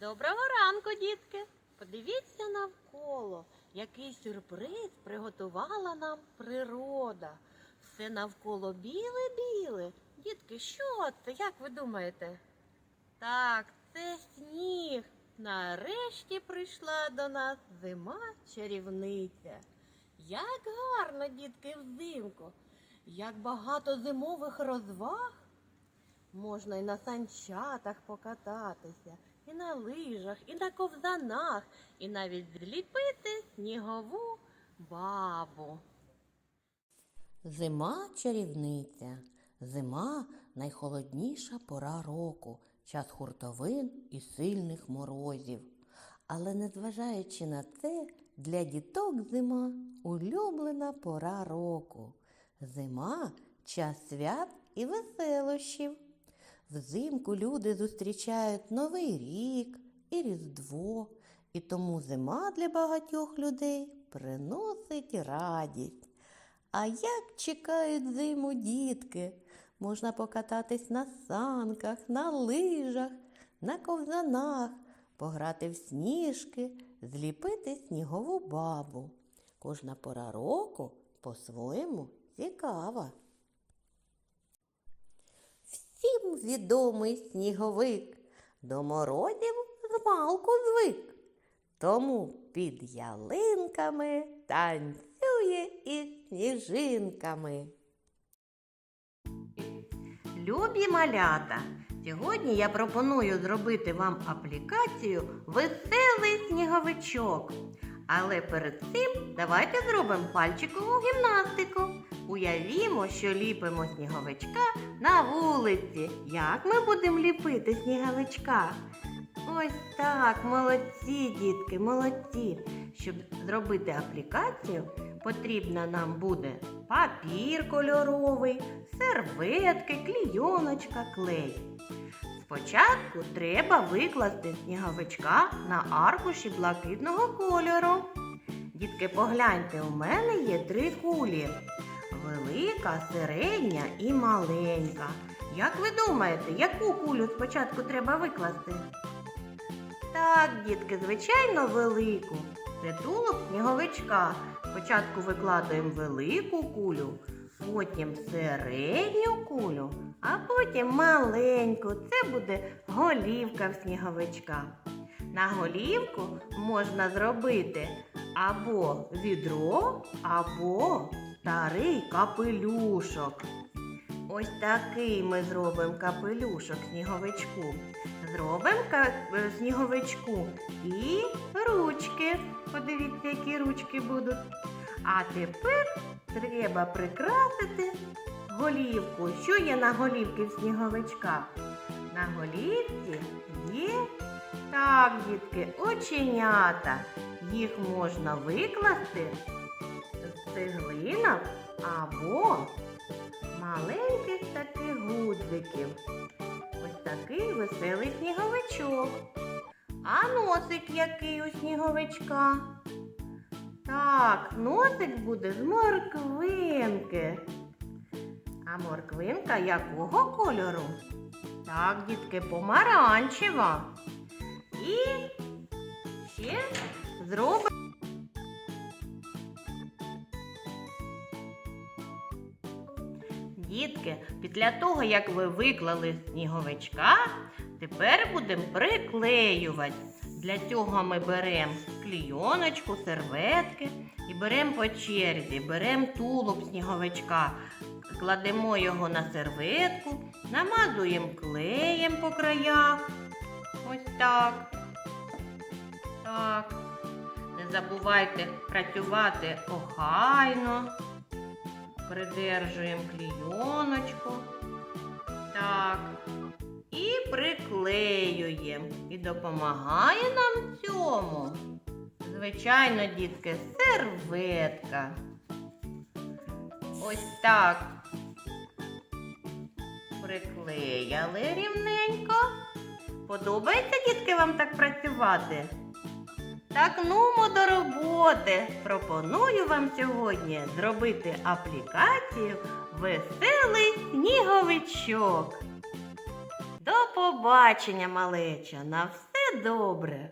Доброго ранку, дітки! Подивіться навколо, який сюрприз приготувала нам природа. Все навколо біле-біле. Дітки, що це? Як ви думаєте? Так, це сніг. Нарешті прийшла до нас зима чарівниця. Як гарно, дітки, взимку, як багато зимових розваг. Можна і на санчатах покататися, і на лижах, і на ковзанах, і навіть зліпити снігову бабу. Зима чарівниця. Зима найхолодніша пора року, час хуртовин і сильних морозів. Але незважаючи на це, для діток зима улюблена пора року. Зима час свят і веселощів. Взимку люди зустрічають Новий рік і Різдво, і тому зима для багатьох людей приносить радість. А як чекають зиму дітки? Можна покататись на санках, на лижах, на ковзанах, пограти в сніжки, зліпити снігову бабу. Кожна пора року по-своєму цікава. Відомий сніговик до морозів змалку звик. Тому під ялинками танцює із сніжинками. Любі малята! Сьогодні я пропоную зробити вам аплікацію Веселий сніговичок. Але перед цим давайте зробимо пальчикову гімнастику. Уявімо, що ліпимо сніговичка на вулиці. Як ми будемо ліпити сніговичка? Ось так, молодці, дітки, молодці. Щоб зробити аплікацію, потрібно нам буде папір кольоровий, серветки, клійоночка, клей. Спочатку треба викласти сніговичка на аркуші блакитного кольору. Дітки, погляньте, у мене є три кулі. Велика, середня і маленька. Як ви думаєте, яку кулю спочатку треба викласти? Так, дітки, звичайно, велику. Це тулуб сніговичка. Спочатку викладаємо велику кулю, потім середню кулю, а потім маленьку. Це буде голівка в сніговичка. На голівку можна зробити або відро, або старий капелюшок. Ось такий ми зробимо капелюшок сніговичку. Зробимо е, сніговичку і ручки. Подивіться, які ручки будуть. А тепер треба прикрасити голівку. Що є на голівці в сніговичка? На голівці є так, дітки, оченята. Їх можна викласти з цеглинок або маленьких таких гудзиків. Ось такий веселий сніговичок. А носик який у сніговичка? Так, носик буде з морквинки. А морквинка якого кольору? Так, дітки, помаранчева. І ще зробимо. Дітки, після того, як ви виклали сніговичка, тепер будемо приклеювати. Для цього ми беремо клійоночку, серветки і беремо по черзі, беремо тулуб сніговичка, кладемо його на серветку, намазуємо клеєм по краях. Ось так. Так. Не забувайте працювати охайно. Придержуємо клійоночку. Так. І приклеюємо. І допомагає нам цьому. Звичайно, дітки, серветка. Ось так. Приклеяли рівненько. Подобається, дітки, вам так працювати? Так нумо до роботи. Пропоную вам сьогодні зробити аплікацію Веселий сніговичок. До побачення, малеча! На все добре.